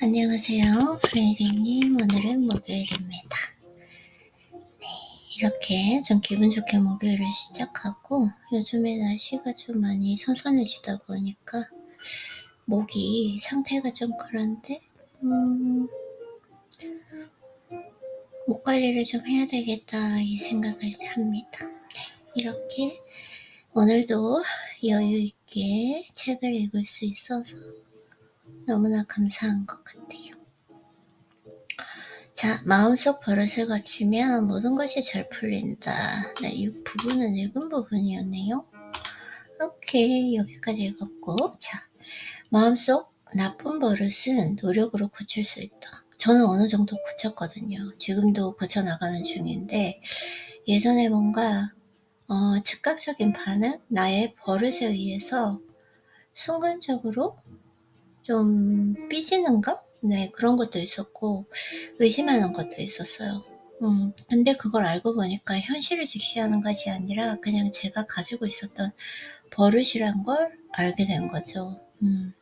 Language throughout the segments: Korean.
안녕하세요. 프레이링님. 오늘은 목요일입니다. 네, 이렇게 좀 기분 좋게 목요일을 시작하고 요즘에 날씨가 좀 많이 선선해지다 보니까 목이 상태가 좀 그런데 음, 목 관리를 좀 해야 되겠다 이 생각을 합니다. 네, 이렇게 오늘도 여유 있게 책을 읽을 수 있어서 너무나 감사한 것 같아요. 자, 마음속 버릇을 거치면 모든 것이 잘 풀린다. 네, 이 부분은 읽은 부분이었네요. 오케이, 여기까지 읽었고. 자, 마음속 나쁜 버릇은 노력으로 고칠 수 있다. 저는 어느 정도 고쳤거든요. 지금도 고쳐나가는 중인데, 예전에 뭔가, 어, 즉각적인 반응? 나의 버릇에 의해서 순간적으로 좀 삐지는 것? 네, 그런 것도 있었고, 의심하는 것도 있었어요. 음, 근데 그걸 알고 보니까 현실을 직시하는 것이 아니라 그냥 제가 가지고 있었던 버릇이란 걸 알게 된 거죠. 음.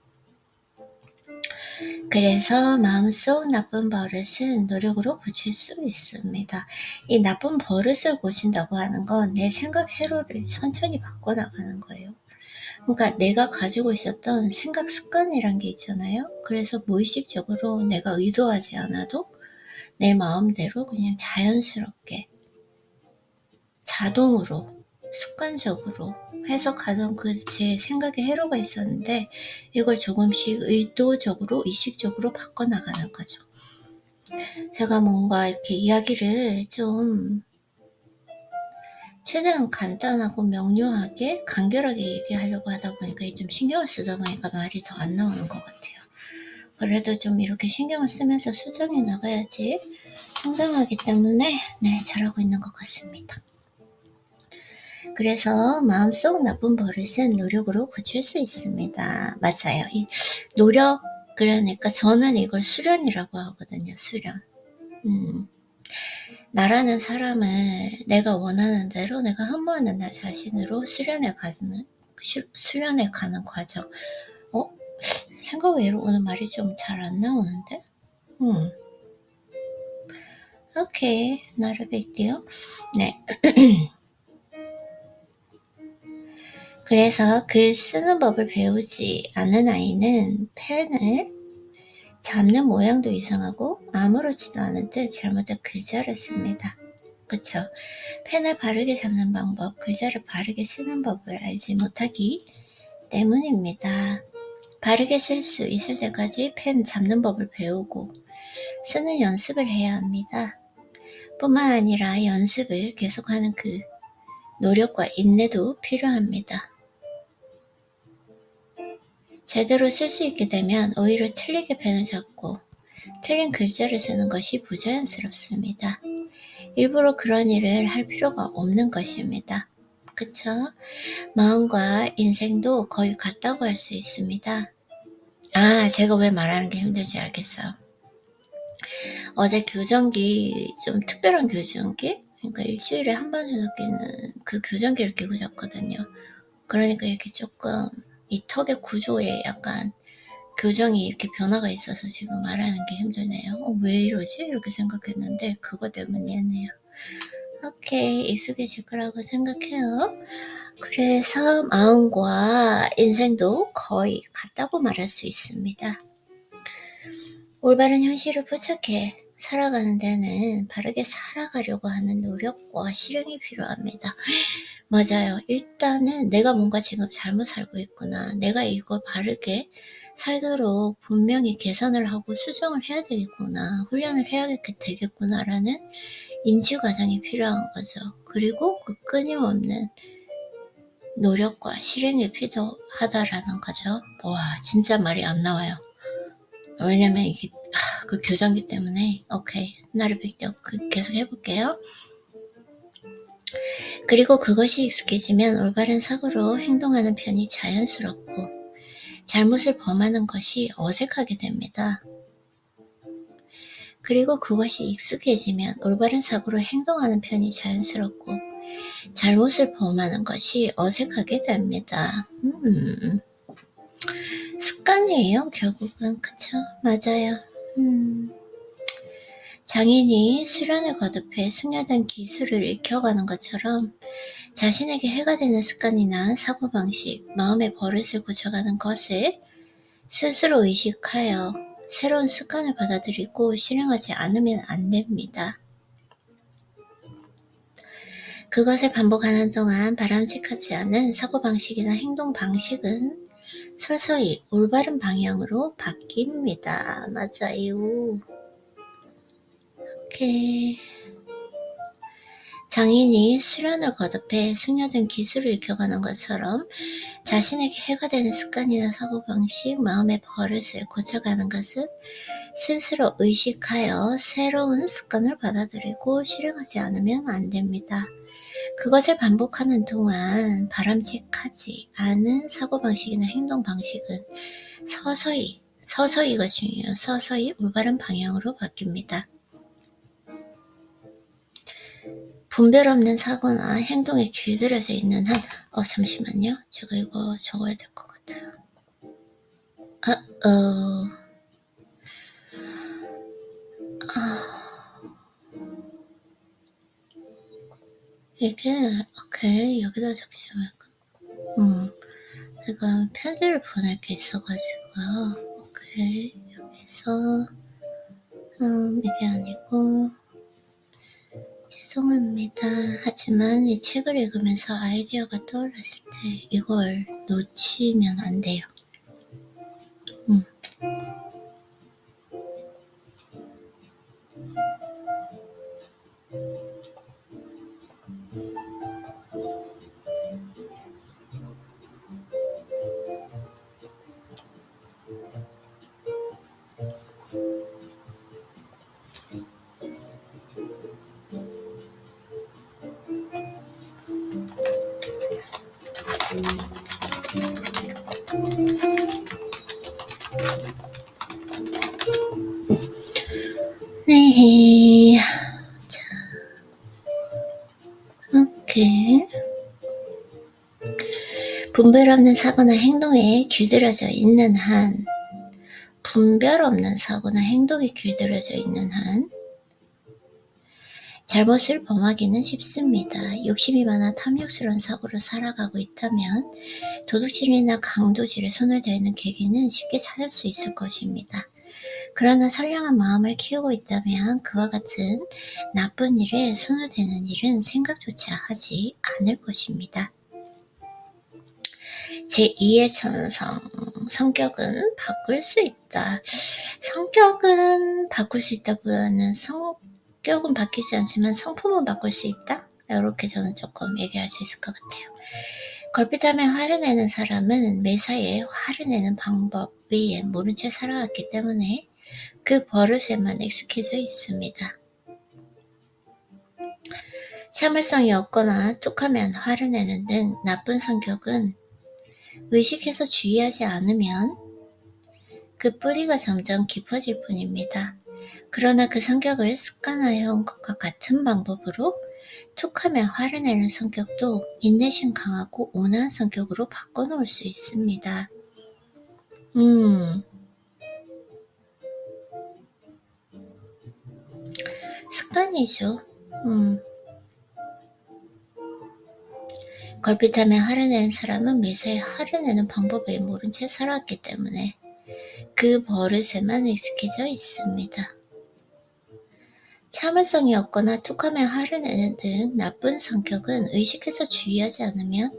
그래서 마음속 나쁜 버릇은 노력으로 고칠 수 있습니다. 이 나쁜 버릇을 고친다고 하는 건 내 생각 회로를 천천히 바꿔나가는 거예요. 그러니까 내가 가지고 있었던 생각 습관이란 게 있잖아요. 그래서 무의식적으로 내가 의도하지 않아도 내 마음대로 그냥 자연스럽게 자동으로 습관적으로 해석하던 그 제 생각에 해로가 있었는데 이걸 조금씩 의도적으로 의식적으로 바꿔나가는 거죠. 제가 뭔가 이렇게 이야기를 좀 최대한 간단하고 명료하게 간결하게 얘기하려고 하다 보니까 좀 신경을 쓰다 보니까 말이 더 안 나오는 것 같아요. 그래도 좀 이렇게 신경을 쓰면서 수정해 나가야지 성장하기 때문에 네 잘하고 있는 것 같습니다. 그래서 마음속 나쁜 버릇은 노력으로 고칠 수 있습니다. 맞아요. 이 노력 그러니까 저는 이걸 수련이라고 하거든요. 수련. 음. 나라는 사람은 내가 원하는 대로 내가 흠모하는 나 자신으로 수련해 가는 수련해 가는 과정. 어? 생각 외로 오늘 말이 좀 잘 안 나오는데? 음. 오케이, 나를 뵙게요. 네. 그래서 글 쓰는 법을 배우지 않은 아이는 펜을 잡는 모양도 이상하고 아무렇지도 않은 듯 잘못된 글자를 씁니다. 그쵸? 펜을 바르게 잡는 방법, 글자를 바르게 쓰는 법을 알지 못하기 때문입니다. 바르게 쓸 수 있을 때까지 펜 잡는 법을 배우고 쓰는 연습을 해야 합니다. 뿐만 아니라 연습을 계속하는 그 노력과 인내도 필요합니다. 제대로 쓸 수 있게 되면 오히려 틀리게 펜을 잡고 틀린 글자를 쓰는 것이 부자연스럽습니다. 일부러 그런 일을 할 필요가 없는 것입니다. 그쵸? 마음과 인생도 거의 같다고 할 수 있습니다. 아, 제가 왜 말하는 게 힘들지 알겠어요. 어제 교정기, 좀 특별한 교정기? 그러니까 일주일에 한 번 정도 끼는 그 교정기를 끼고 잤거든요. 그러니까 이렇게 조금 이 턱의 구조에 약간 교정이 이렇게 변화가 있어서 지금 말하는 게 힘드네요. 어, 왜 이러지? 이렇게 생각했는데 그거 때문이었네요. 오케이 익숙해질 거라고 생각해요. 그래서 마음과 인생도 거의 같다고 말할 수 있습니다. 올바른 현실을 포착해 살아가는 데는 바르게 살아가려고 하는 노력과 실행이 필요합니다. 맞아요. 일단은 내가 뭔가 지금 잘못 살고 있구나. 내가 이걸 바르게 살도록 분명히 개선을 하고 수정을 해야 되겠구나. 훈련을 해야 되겠구나라는 인지 과정이 필요한 거죠. 그리고 그 끊임없는 노력과 실행이 필요하다라는 거죠. 와, 진짜 말이 안 나와요. 왜냐면 이게 아, 그 교정기 때문에 오케이 나를 뵙게 계속 해볼게요. 그리고 그것이 익숙해지면 올바른 사고로 행동하는 편이 자연스럽고 잘못을 범하는 것이 어색하게 됩니다. 그리고 그것이 익숙해지면 올바른 사고로 행동하는 편이 자연스럽고 잘못을 범하는 것이 어색하게 됩니다. 음. 습관이에요, 결국은. 그쵸? 맞아요. 음. 장인이 수련을 거듭해 숙련된 기술을 익혀가는 것처럼 자신에게 해가 되는 습관이나 사고방식, 마음의 버릇을 고쳐가는 것을 스스로 의식하여 새로운 습관을 받아들이고 실행하지 않으면 안 됩니다. 그것을 반복하는 동안 바람직하지 않은 사고방식이나 행동방식은 서서히 올바른 방향으로 바뀝니다. 맞아요. 이렇게 장인이 수련을 거듭해 숙련된 기술을 익혀가는 것처럼 자신에게 해가 되는 습관이나 사고방식, 마음의 버릇을 고쳐가는 것은 스스로 의식하여 새로운 습관을 받아들이고 실행하지 않으면 안 됩니다. 그것을 반복하는 동안 바람직하지 않은 사고방식이나 행동방식은 서서히, 서서히가 중요해요. 서서히 올바른 방향으로 바뀝니다. 분별 없는 사고나 행동에 길들여져 있는 한, 어, 잠시만요. 제가 이거 적어야 될 것 같아요. 아, 어, 아, 이게, 오케이, 여기다 적지 말까. 음, 제가 편지를 보낼 게 있어가지고요. 오케이, 여기서, 음, 이게 아니고, 죄송합니다. 하지만 이 책을 읽으면서 아이디어가 떠올랐을 때 이걸 놓치면 안 돼요. 오케이. 분별 없는 사고나 행동에 길들여져 있는 한, 분별 없는 사고나 행동에 길들여져 있는 한, 잘못을 범하기는 쉽습니다. 욕심이 많아 탐욕스러운 사고로 살아가고 있다면 도둑질이나 강도질에 손을 대는 계기는 쉽게 찾을 수 있을 것입니다. 그러나 선량한 마음을 키우고 있다면 그와 같은 나쁜 일에 손을 대는 일은 생각조차 하지 않을 것입니다. 제2의 천성, 성격은 바꿀 수 있다. 성격은 바꿀 수 있다보다는 성격은 바뀌지 않지만 성품은 바꿀 수 있다? 이렇게 저는 조금 얘기할 수 있을 것 같아요. 걸핏하며 화를 내는 사람은 매사에 화를 내는 방법 위에 모른 채 살아왔기 때문에 그 버릇에만 익숙해져 있습니다. 참을성이 없거나 툭하면 화를 내는 등 나쁜 성격은 의식해서 주의하지 않으면 그 뿌리가 점점 깊어질 뿐입니다. 그러나 그 성격을 습관화해 온 것과 같은 방법으로 툭하면 화를 내는 성격도 인내심 강하고 온화한 성격으로 바꿔놓을 수 있습니다. 음, 습관이죠. 음. 걸핏하면 화를 내는 사람은 매사에 화를 내는 방법을 모른 채 살아왔기 때문에 그 버릇에만 익숙해져 있습니다. 참을성이 없거나 툭하면 화를 내는 등 나쁜 성격은 의식해서 주의하지 않으면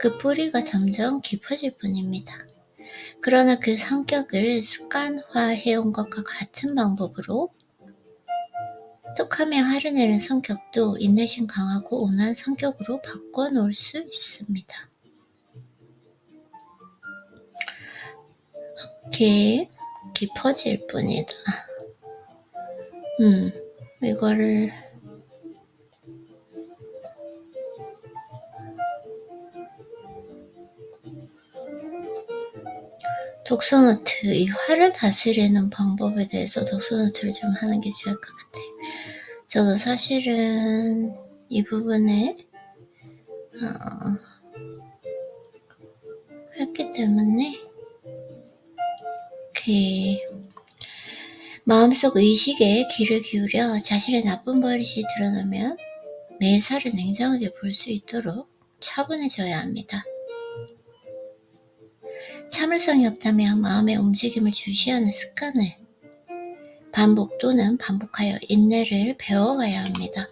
그 뿌리가 점점 깊어질 뿐입니다. 그러나 그 성격을 습관화해온 것과 같은 방법으로 툭하며 화를 내는 성격도 인내심 강하고 온화한 성격으로 바꿔놓을 수 있습니다. 이렇게 깊어질 뿐이다. 음, 이거를 독서노트, 이 화를 다스리는 방법에 대해서 독서노트를 좀 하는 게 좋을 것 같아요. 저도 사실은 이 부분에, 어, 때문에 그 마음속 의식에 귀를 기울여 자신의 나쁜 버릇이 드러나면 매사를 냉정하게 볼 수 있도록 차분해져야 합니다. 참을성이 없다면 마음의 움직임을 주시하는 습관을 반복 또는 반복하여 인내를 배워가야 합니다.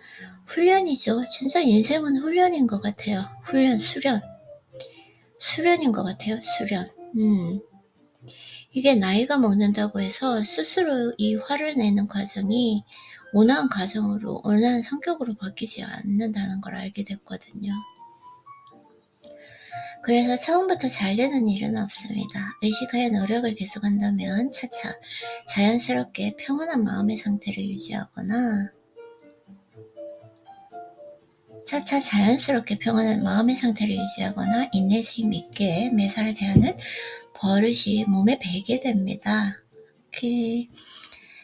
훈련이죠. 진짜 인생은 훈련인 것 같아요. 훈련, 수련. 수련인 것 같아요. 수련. 음. 이게 나이가 먹는다고 해서 스스로 이 화를 내는 과정이 온화한 과정으로, 온화한 성격으로 바뀌지 않는다는 걸 알게 됐거든요. 그래서 처음부터 잘 되는 일은 없습니다. 의식하여 노력을 계속한다면 차차 자연스럽게 평온한 마음의 상태를 유지하거나 차차 자연스럽게 평온한 마음의 상태를 유지하거나 인내심 있게 매사를 대하는 버릇이 몸에 배게 됩니다. 그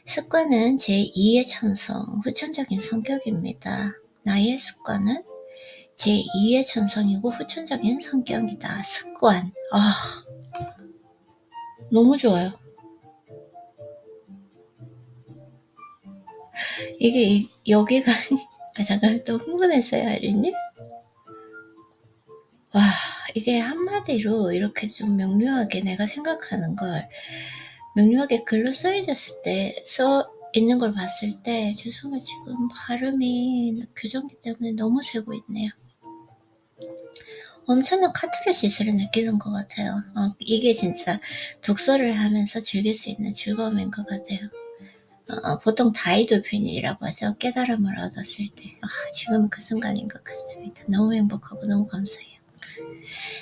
습관은 제2의 천성, 후천적인 성격입니다. 나의 습관은 제2의 천성이고 후천적인 성격이다. 습관. 아, 너무 좋아요. 이게 이, 여기가 아 잠깐 또 흥분했어요 아린님? 와 이게 한마디로 이렇게 좀 명료하게 내가 생각하는 걸 명료하게 글로 써있었을 때 써 있는 걸 봤을 때 죄송해요 지금 발음이 교정기 때문에 너무 새고 있네요 엄청난 카타르시스를 느끼는 것 같아요 어, 이게 진짜 독서를 하면서 즐길 수 있는 즐거움인 것 같아요 어, 보통 다이돌핀이라고 하죠. 깨달음을 얻었을 때. 아, 지금은 그 순간인 것 같습니다. 너무 행복하고 너무 감사해요.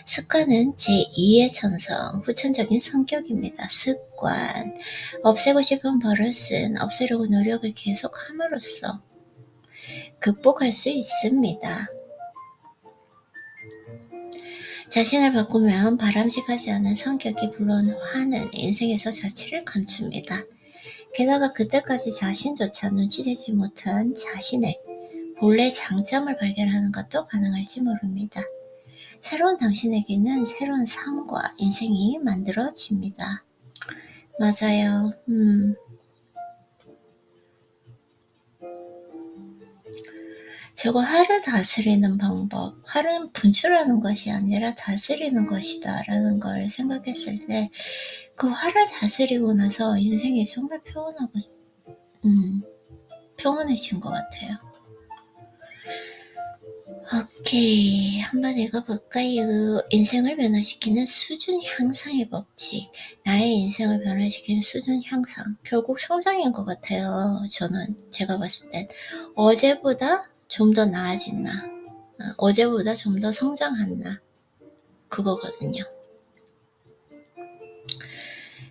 습관은 제2의 천성, 후천적인 성격입니다. 습관. 없애고 싶은 버릇은 없애려고 노력을 계속 함으로써 극복할 수 있습니다. 자신을 바꾸면 바람직하지 않은 성격이 물론 화는 인생에서 자체를 감춥니다. 게다가 그때까지 자신조차 눈치채지 못한 자신의 본래 장점을 발견하는 것도 가능할지 모릅니다. 새로운 당신에게는 새로운 삶과 인생이 만들어집니다. 맞아요. 음. 저거 하루 다스리는 방법, 하루는 분출하는 것이 아니라 다스리는 것이다 라는 걸 생각했을 때, 그 화를 다스리고 나서 인생이 정말 평온하고, 음, 평온해진 것 같아요. 오케이. 한번 읽어볼까요? 인생을 변화시키는 수준 향상의 법칙. 나의 인생을 변화시키는 수준 향상. 결국 성장인 것 같아요. 저는, 제가 봤을 땐. 어제보다 좀 더 나아진 나, 어, 어제보다 좀 더 성장한 나, 그거거든요.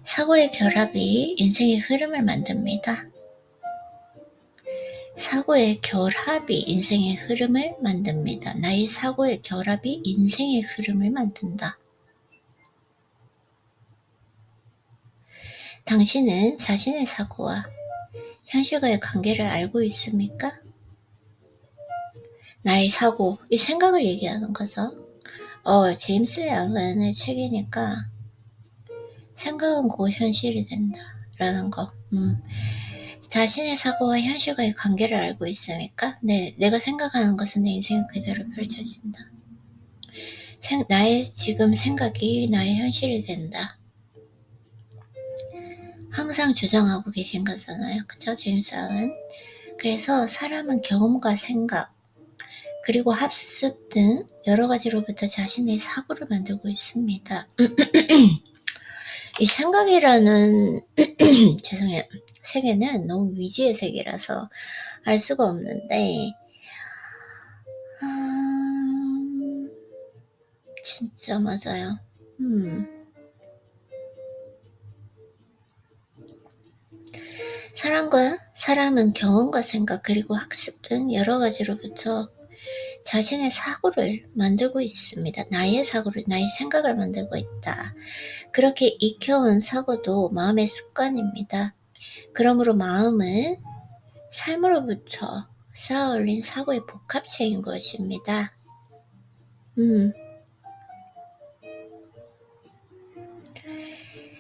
사고의 결합이 인생의 흐름을 만듭니다. 사고의 결합이 인생의 흐름을 만듭니다. 나의 사고의 결합이 인생의 흐름을 만든다. 당신은 자신의 사고와 현실과의 관계를 알고 있습니까? 나의 사고, 이 생각을 얘기하는 거죠. 어, 제임스 앨런의 책이니까 생각은 곧 현실이 된다. 라는 거. 음. 자신의 사고와 현실과의 관계를 알고 있습니까? 네, 내가 생각하는 것은 내 인생 그대로 펼쳐진다. 생, 나의 지금 생각이 나의 현실이 된다. 항상 주장하고 계신 거잖아요. 그쵸? 제임스 앨런. 그래서 사람은 경험과 생각, 그리고 합습 등 여러 가지로부터 자신의 사고를 만들고 있습니다. 이 생각이라는 죄송해요. 세계는 너무 위지의 세계라서 알 수가 없는데 음, 진짜 맞아요. 음. 사람과 사람은 경험과 생각 그리고 학습 등 여러 가지로부터 자신의 사고를 만들고 있습니다. 나의 사고를, 나의 생각을 만들고 있다. 그렇게 익혀온 사고도 마음의 습관입니다. 그러므로 마음은 삶으로부터 쌓아 올린 사고의 복합체인 것입니다. 음.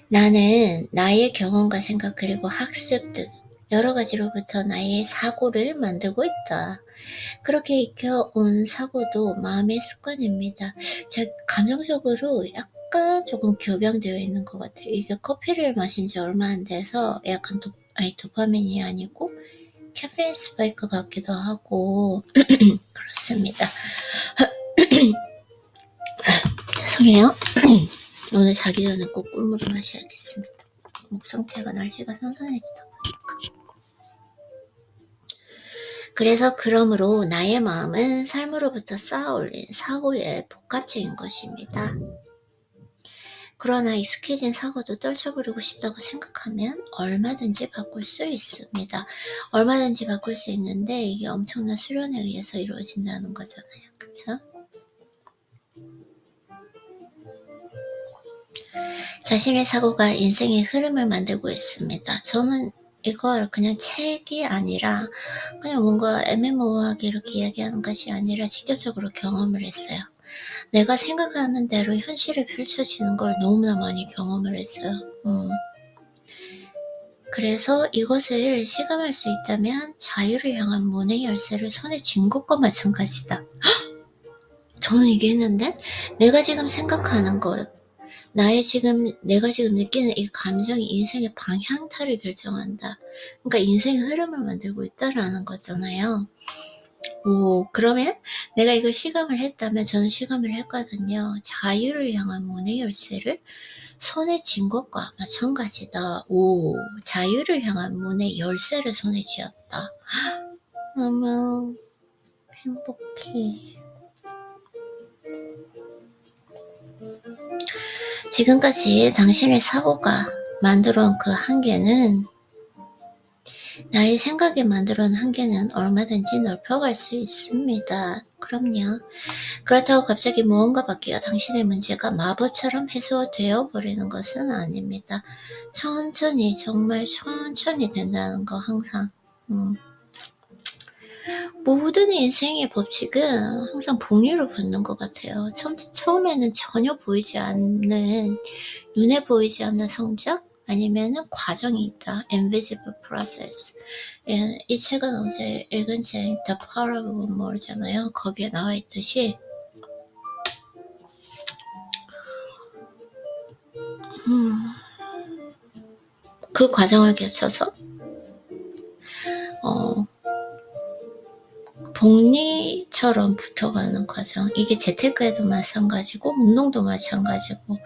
나는 나의 경험과 생각 그리고 학습 등 여러 가지로부터 나의 사고를 만들고 있다. 그렇게 익혀온 사고도 마음의 습관입니다. 제 감정적으로 약간 조금 격양되어 있는 것 같아요. 이게 커피를 마신 지 얼마 안 돼서 약간 도, 아니 도파민이 아니고 카페인 스파이크 같기도 하고 그렇습니다. 죄송해요. 오늘 자기 전에 꼭 꿀물을 마셔야겠습니다. 목 상태가 날씨가 선선해지다 그래서 그러므로 나의 마음은 삶으로부터 쌓아올린 사고의 복합체인 것입니다. 그러나 익숙해진 사고도 떨쳐버리고 싶다고 생각하면 얼마든지 바꿀 수 있습니다. 얼마든지 바꿀 수 있는데 이게 엄청난 수련에 의해서 이루어진다는 거잖아요. 그쵸? 자신의 사고가 인생의 흐름을 만들고 있습니다. 저는 이걸 그냥 책이 아니라 그냥 뭔가 애매모호하게 이렇게 이야기하는 것이 아니라 직접적으로 경험을 했어요. 내가 생각하는 대로 현실이 펼쳐지는 걸 너무나 많이 경험을 했어요. 음. 그래서 이것을 실감할 수 있다면 자유를 향한 문의 열쇠를 손에 쥔 것과 마찬가지다. 저는 이게 했는데 내가 지금 생각하는 것, 나의 지금 내가 지금 느끼는 이 감정이 인생의 방향타를 결정한다. 그러니까 인생의 흐름을 만들고 있다라는 거잖아요. 오, 그러면 내가 이걸 실감을 했다면 저는 실감을 했거든요. 자유를 향한 문의 열쇠를 손에 쥔 것과 마찬가지다. 오, 자유를 향한 문의 열쇠를 손에 쥐었다. 너무 행복해. 지금까지 당신의 사고가 만들어 온 그 한계는 나의 생각이 만들어 온 한계는 얼마든지 넓혀갈 수 있습니다. 그럼요. 그렇다고 갑자기 무언가 바뀌어 당신의 문제가 마법처럼 해소되어 버리는 것은 아닙니다. 천천히 정말 천천히 된다는 거 항상 음. 모든 인생의 법칙은 항상 복리로 붙는 것 같아요. 처음, 처음에는 전혀 보이지 않는, 눈에 보이지 않는 성장? 아니면은 과정이 있다. invisible process. 예, 이 책은 어제 읽은 책 The Power of More잖아요. 거기에 나와 있듯이 음, 그 과정을 거쳐서 어, 복리처럼 붙어가는 과정. 이게 재테크에도 마찬가지고, 운동도 마찬가지고,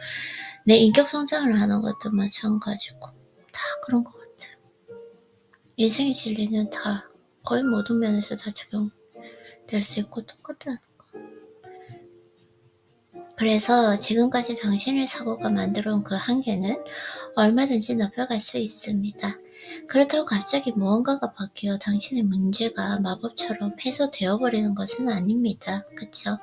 내 인격 성장을 하는 것도 마찬가지고, 다 그런 것 같아요. 인생의 진리는 다, 거의 모든 면에서 다 적용될 수 있고, 똑같다는 거. 그래서 지금까지 당신의 사고가 만들어 온 그 한계는 얼마든지 높여갈 수 있습니다. 그렇다고 갑자기 무언가가 바뀌어 당신의 문제가 마법처럼 해소되어 버리는 것은 아닙니다. 그쵸?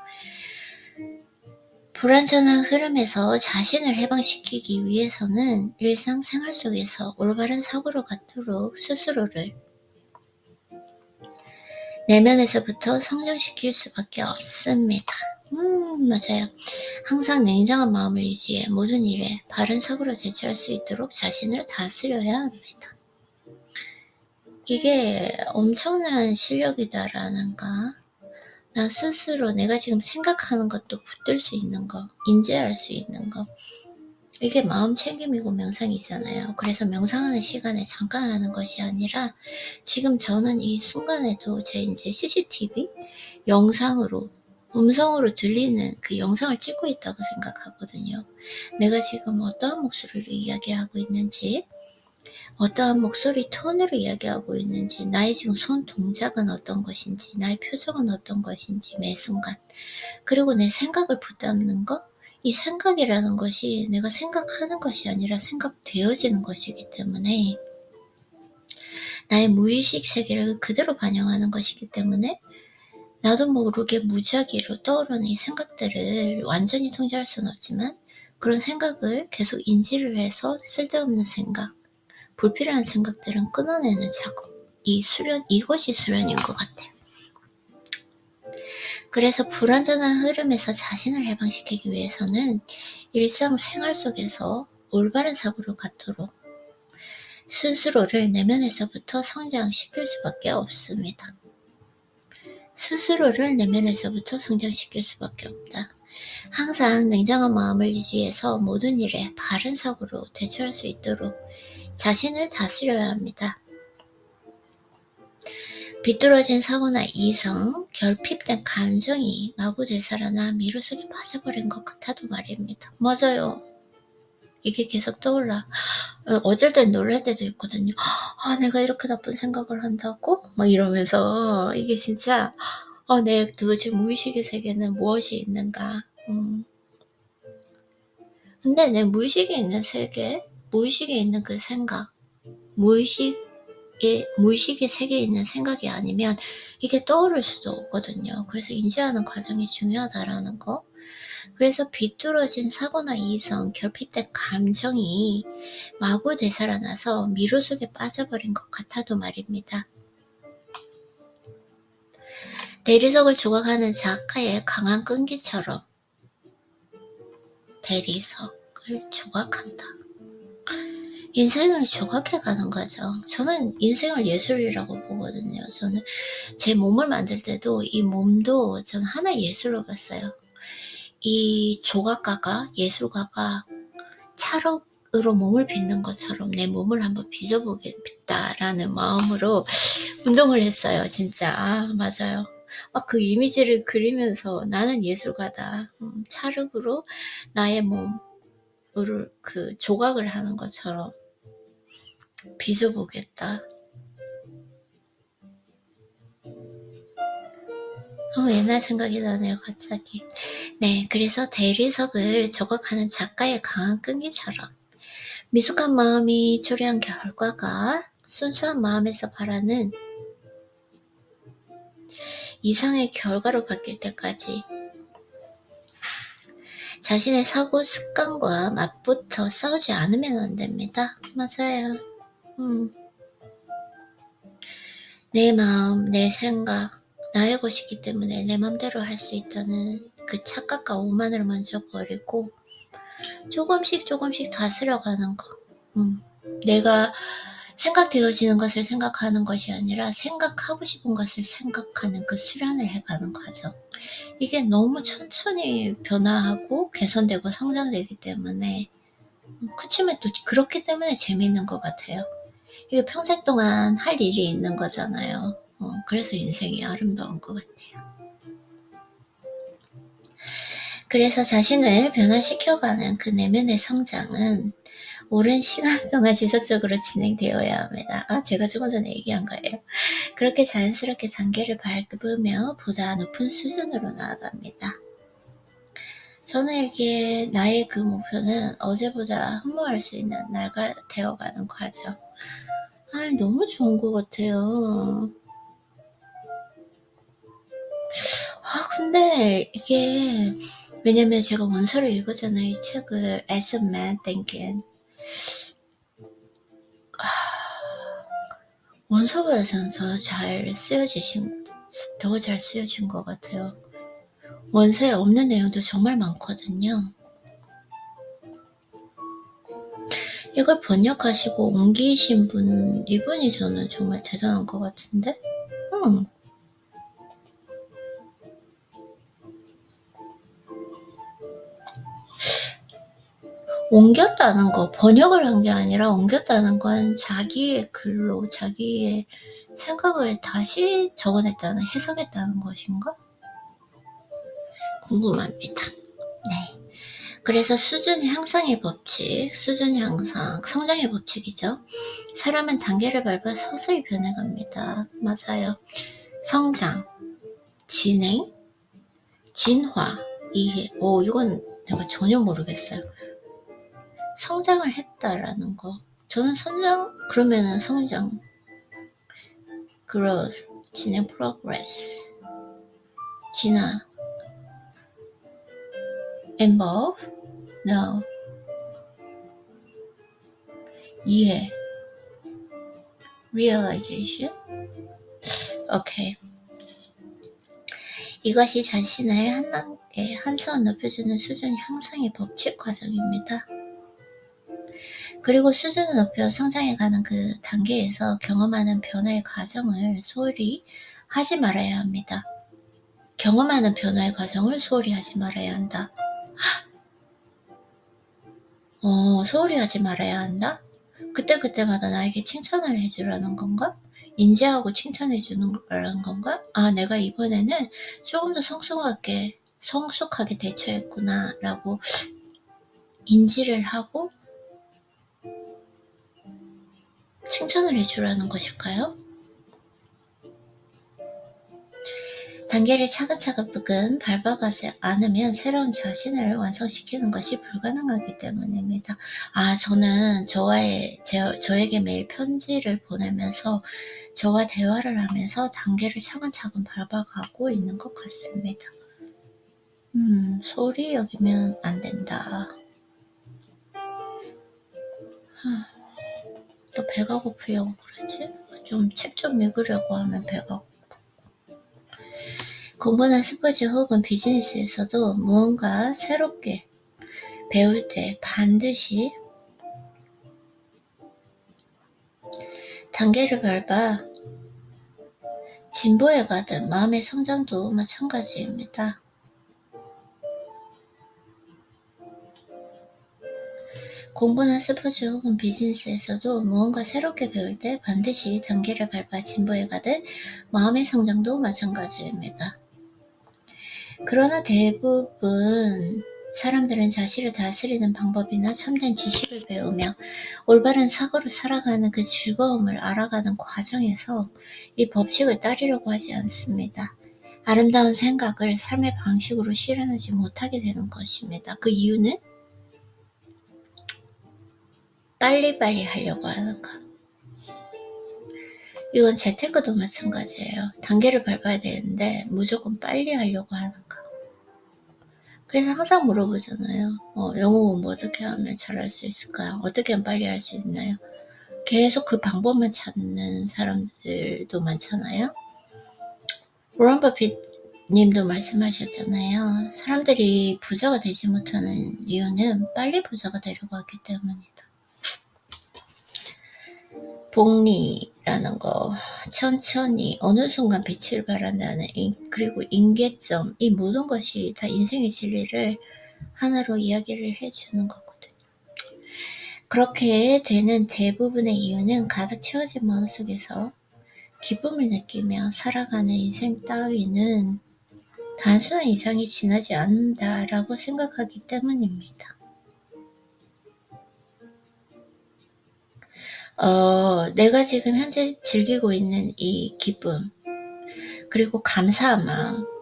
불완전한 흐름에서 자신을 해방시키기 위해서는 일상생활 속에서 올바른 사고로 갖도록 스스로를 내면에서부터 성장시킬 수밖에 없습니다. 음, 맞아요. 항상 냉정한 마음을 유지해 모든 일에 바른 사고로 대처할 수 있도록 자신을 다스려야 합니다. 이게 엄청난 실력이다라는가. 나 스스로 내가 지금 생각하는 것도 붙들 수 있는 거, 인지할 수 있는 거. 이게 마음 챙김이고 명상이잖아요. 그래서 명상하는 시간에 잠깐 하는 것이 아니라 지금 저는 이 순간에도 제 이제 CCTV 영상으로 음성으로 들리는 그 영상을 찍고 있다고 생각하거든요. 내가 지금 어떠한 목소리로 이야기하고 있는지, 어떠한 목소리 톤으로 이야기하고 있는지, 나의 지금 손 동작은 어떤 것인지, 나의 표정은 어떤 것인지 매 순간. 그리고 내 생각을 붙잡는 것, 이 생각이라는 것이 내가 생각하는 것이 아니라 생각되어지는 것이기 때문에 나의 무의식 세계를 그대로 반영하는 것이기 때문에 나도 모르게 무작위로 떠오르는 이 생각들을 완전히 통제할 수는 없지만 그런 생각을 계속 인지를 해서 쓸데없는 생각, 불필요한 생각들은 끊어내는 작업. 이 수련, 이것이 수련인 것 같아요. 그래서 불완전한 흐름에서 자신을 해방시키기 위해서는 일상 생활 속에서 올바른 사고로 갖도록 스스로를 내면에서부터 성장시킬 수밖에 없습니다. 스스로를 내면에서부터 성장시킬 수밖에 없다. 항상 냉정한 마음을 유지해서 모든 일에 바른 사고로 대처할 수 있도록 자신을 다스려야 합니다. 비뚤어진 사고나 이성, 결핍된 감정이 마구 되살아나 미로 속에 빠져버린 것 같아도 말입니다. 맞아요. 이게 계속 떠올라. 어쩔 땐 놀랄 때도 있거든요. 아, 내가 이렇게 나쁜 생각을 한다고? 막 이러면서 이게 진짜 어, 내 도대체 무의식의 세계는 무엇이 있는가? 음. 근데 내 무의식에 있는 세계, 무의식에 있는 그 생각, 무의식의, 무의식의 세계에 있는 생각이 아니면 이게 떠오를 수도 없거든요. 그래서 인지하는 과정이 중요하다라는 거. 그래서 비뚤어진 사고나 이성, 결핍된 감정이 마구 되살아나서 미로 속에 빠져버린 것 같아도 말입니다. 대리석을 조각하는 작가의 강한 끈기처럼 대리석을 조각한다. 인생을 조각해가는 거죠. 저는 인생을 예술이라고 보거든요. 저는 제 몸을 만들 때도 이 몸도 저는 하나 예술로 봤어요. 이 조각가가, 예술가가 찰흙으로 몸을 빚는 것처럼 내 몸을 한번 빚어보겠다라는 마음으로 운동을 했어요. 진짜. 아, 맞아요. 막그 이미지를 그리면서 나는 예술가다. 음, 찰흙으로 나의 몸을 그 조각을 하는 것처럼 빚어보겠다. 어, 옛날 생각이 나네요, 갑자기. 네, 그래서 대리석을 조각하는 작가의 강한 끈기처럼 미숙한 마음이 초래한 결과가 순수한 마음에서 바라는 이상의 결과로 바뀔 때까지 자신의 사고 습관과 맛부터 싸우지 않으면 안 됩니다. 맞아요. 음. 내 마음, 내 생각, 나의 것이기 때문에 내 맘대로 할 수 있다는 그 착각과 오만을 먼저 버리고 조금씩 조금씩 다스려가는 거. 음. 내가 생각되어지는 것을 생각하는 것이 아니라 생각하고 싶은 것을 생각하는 그 수련을 해가는 과정. 이게 너무 천천히 변화하고 개선되고 성장되기 때문에 그치만 또 그렇기 때문에 재미있는 것 같아요. 이게 평생 동안 할 일이 있는 거잖아요. 어, 그래서 인생이 아름다운 것 같아요. 그래서 자신을 변화시켜가는 그 내면의 성장은 오랜 시간 동안 지속적으로 진행되어야 합니다. 아, 제가 조금 전에 얘기한 거예요. 그렇게 자연스럽게 단계를 밟으며 보다 높은 수준으로 나아갑니다. 저는 이게 나의 그 목표는 어제보다 흠모할 수 있는 나가 되어가는 과정. 아, 너무 좋은 것 같아요. 아, 근데 이게 왜냐면 제가 원서를 읽었잖아요. 이 책을 As a Man Thinking. 원서보다 전더잘 쓰여지신, 더 잘 쓰여진 것 같아요. 원서에 없는 내용도 정말 많거든요. 이걸 번역하시고 옮기신 분, 이분이 저는 정말 대단한 것 같은데? 음. 옮겼다는 거, 번역을 한 게 아니라 옮겼다는 건 자기의 글로, 자기의 생각을 다시 적어냈다는, 해석했다는 것인가? 궁금합니다. 네. 그래서 수준 향상의 법칙, 수준 향상, 성장의 법칙이죠. 사람은 단계를 밟아 서서히 변해갑니다. 맞아요. 성장, 진행, 진화, 이해. 오, 이건 내가 전혀 모르겠어요. 성장을 했다라는 거. 저는 성장, 그러면은 성장, growth, 진행, progress, 진화, involve, no, 이해, realization, okay. 이것이 자신을 한 단계, 한 수원 높여주는 수준 향상의 법칙 과정입니다. 그리고 수준을 높여 성장해 가는 그 단계에서 경험하는 변화의 과정을 소홀히 하지 말아야 합니다. 경험하는 변화의 과정을 소홀히 하지 말아야 한다. 어, 소홀히 하지 말아야 한다? 그때그때마다 나에게 칭찬을 해주라는 건가? 인지하고 칭찬해주는 거라는 건가? 아, 내가 이번에는 조금 더 성숙하게, 성숙하게 대처했구나, 라고 인지를 하고 칭찬을 해주라는 것일까요? 단계를 차근차근 밟아가지 않으면 새로운 자신을 완성시키는 것이 불가능하기 때문입니다. 아, 저는 저와의, 제, 저에게 매일 편지를 보내면서 저와 대화를 하면서 단계를 차근차근 밟아가고 있는 것 같습니다. 음, 소리 여기면 안 된다. 또 배가 고프려고 그러지? 좀 책좀 읽으려고 하면 배가 공부나 스포츠 혹은 비즈니스에서도 무언가 새롭게 배울 때 반드시 단계를 밟아 진보에 가든 마음의 성장도 마찬가지입니다. 공부나 스포츠 혹은 비즈니스에서도 무언가 새롭게 배울 때 반드시 단계를 밟아 진보에 가든 마음의 성장도 마찬가지입니다. 그러나 대부분 사람들은 자신을 다스리는 방법이나 참된 지식을 배우며 올바른 사고를 살아가는 그 즐거움을 알아가는 과정에서 이 법칙을 따르려고 하지 않습니다. 아름다운 생각을 삶의 방식으로 실현하지 못하게 되는 것입니다. 그 이유는 빨리빨리 하려고 하는 것. 이건 재테크도 마찬가지예요. 단계를 밟아야 되는데 무조건 빨리 하려고 하는 거. 그래서 항상 물어보잖아요. 어, 영어 공부 어떻게 하면 잘할 수 있을까요? 어떻게 하면 빨리 할 수 있나요? 계속 그 방법만 찾는 사람들도 많잖아요. 로런 버핏 님도 말씀하셨잖아요. 사람들이 부자가 되지 못하는 이유는 빨리 부자가 되려고 하기 때문이다. 복리라는 거 천천히 어느 순간 빛을 발한다는 그리고 인계점 이 모든 것이 다 인생의 진리를 하나로 이야기를 해주는 거거든요. 그렇게 되는 대부분의 이유는 가득 채워진 마음속에서 기쁨을 느끼며 살아가는 인생 따위는 단순한 이상이 지나지 않는다라고 생각하기 때문입니다. 어, 내가 지금 현재 즐기고 있는 이 기쁨, 그리고 감사함.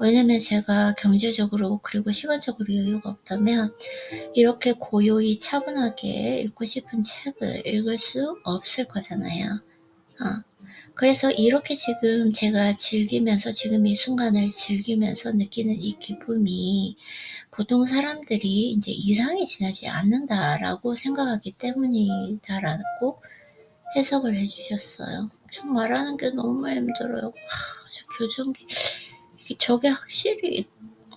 왜냐면 제가 경제적으로 그리고 시간적으로 여유가 없다면 이렇게 고요히 차분하게 읽고 싶은 책을 읽을 수 없을 거잖아요. 어. 그래서 이렇게 지금 제가 즐기면서 지금 이 순간을 즐기면서 느끼는 이 기쁨이 보통 사람들이 이제 이상이 지나지 않는다라고 생각하기 때문이다라고 해석을 해주셨어요. 참 말하는 게 너무 힘들어요. 하, 저 교정기 저게 확실히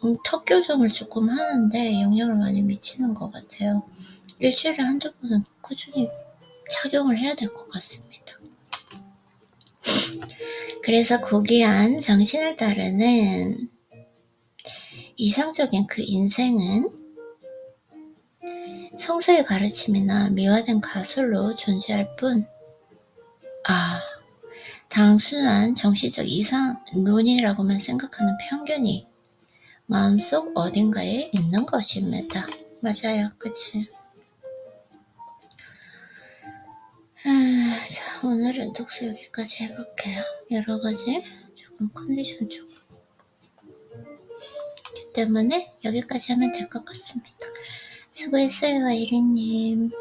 음, 턱 교정을 조금 하는데 영향을 많이 미치는 것 같아요. 일주일에 한두 번은 꾸준히 착용을 해야 될 것 같습니다. 그래서 고귀한 정신을 따르는 이상적인 그 인생은 성서의 가르침이나 미화된 가설로 존재할 뿐 아, 단순한 정신적 이상론이라고만 생각하는 편견이 마음속 어딘가에 있는 것입니다. 맞아요. 그치? 아, 자, 오늘은 독서 여기까지 해볼게요. 여러 가지 조금 컨디션 좋고 때문에 여기까지 하면 될 것 같습니다. 수고했어요, 아이린님.